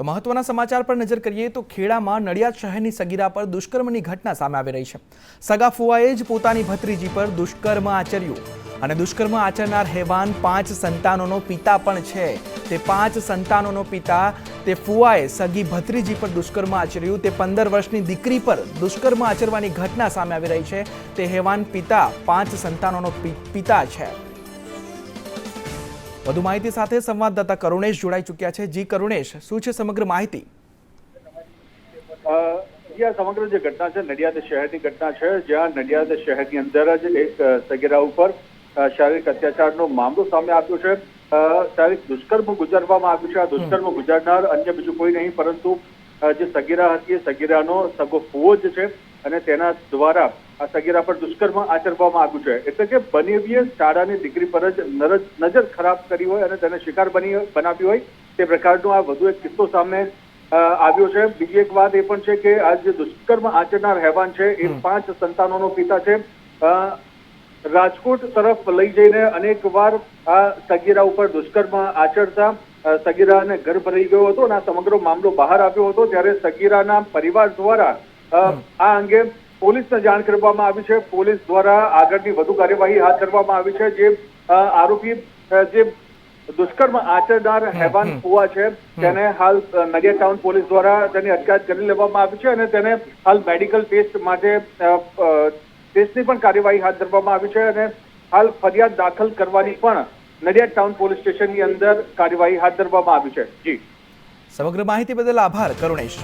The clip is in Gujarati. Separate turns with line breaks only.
તો મહત્વના સમાચાર પર નજર કરીએ તો ખેડામાં નડિયાદ શહેરની સગીરા પર દુષ્કર્મની ઘટના સામે આવી રહી છે. સગા ફુવાએ જ પોતાની ભત્રીજી પર દુષ્કર્મ આચર્યું અને દુષ્કર્મ આચરનાર હેવાન પાંચ સંતાનોનો પિતા પણ છે. તે પાંચ સંતાનોનો પિતા, તે ફુવાએ સગી ભત્રીજી પર દુષ્કર્મ આચર્યું, તે પંદર વર્ષની દીકરી પર દુષ્કર્મ આચરવાની ઘટના સામે આવી રહી છે. તે હેવાન પિતા, પાંચ સંતાનોનો પિતા છે. વધુ માહિતી સાથે સંવાદદાતા કરુણેશ જોડાઈ ચૂક્યા છે. જી કરુણેશ શું છે સમગ્ર માહિતી?
આ સમગ્ર જે ઘટના છે નડિયાદ શહેરની ઘટના છે જ્યાં નડિયાદ શહેરની અંદર જ એક સગીરા ઉપર શારીરિક અત્યાચારનો મામલો સામે આવ્યો છે. શારીરિક દુષ્કર્મ ગુજારવામાં આવ્યું છે. આ દુષ્કર્મ ગુજારનાર અન્ય બીજું કોઈ નહીં પરંતુ જે સગીરા હતી એ સગીરાનો સગો ફુવો જ છે અને તેના દ્વારા આ સગીરા પર દુષ્કર્મ આચરવામાં આવ્યું છે. એટલે કે બનેવીએ શાળાની દીકરી પર જ નજર ખરાબ કરી હોય અને તેને શિકાર બની બનાવી હોય તે પ્રકારનો આ વધુ એક કિસ્સો સામે આવ્યો છે. બીજી એક વાત એ પણ છે કે આ જે દુષ્કર્મ આચરનાર હેવાન છે એ પાંચ સંતાનોનો પિતા છે. રાજકોટ તરફ લઈ જઈને અનેક વાર આ સગીરા ઉપર દુષ્કર્મ આચરતા સગીરાને ગર્ભ રહી ગયો હતો અને આ સમગ્ર મામલો બહાર આવ્યો હતો. ત્યારે સગીરાના પરિવાર દ્વારા આ અંગે પોલીસને જાણ કરવામાં આવી છે. પોલીસ દ્વારા આગળની વધુ કાર્યવાહી હાથ ધરવામાં આવી છે. જે આરોપી જે દુષ્કર્મ આચરનાર હેવાન કુવા છે તેને હાલ નડિયાદ ટાઉન પોલીસ દ્વારા તેની અટકાયત કરી લેવામાં આવી છે અને તેને હાલ મેડિકલ ટેસ્ટ માટે ટેસ્ટની પણ કાર્યવાહી હાથ ધરવામાં આવી છે અને હાલ ફરિયાદ દાખલ કરવાની પણ નડિયાદ ટાઉન પોલીસ સ્ટેશનની અંદર કાર્યવાહી હાથ ધરવામાં આવી છે. જી.
સમગ્ર માહિતી બદલ આભાર કરુણેશ.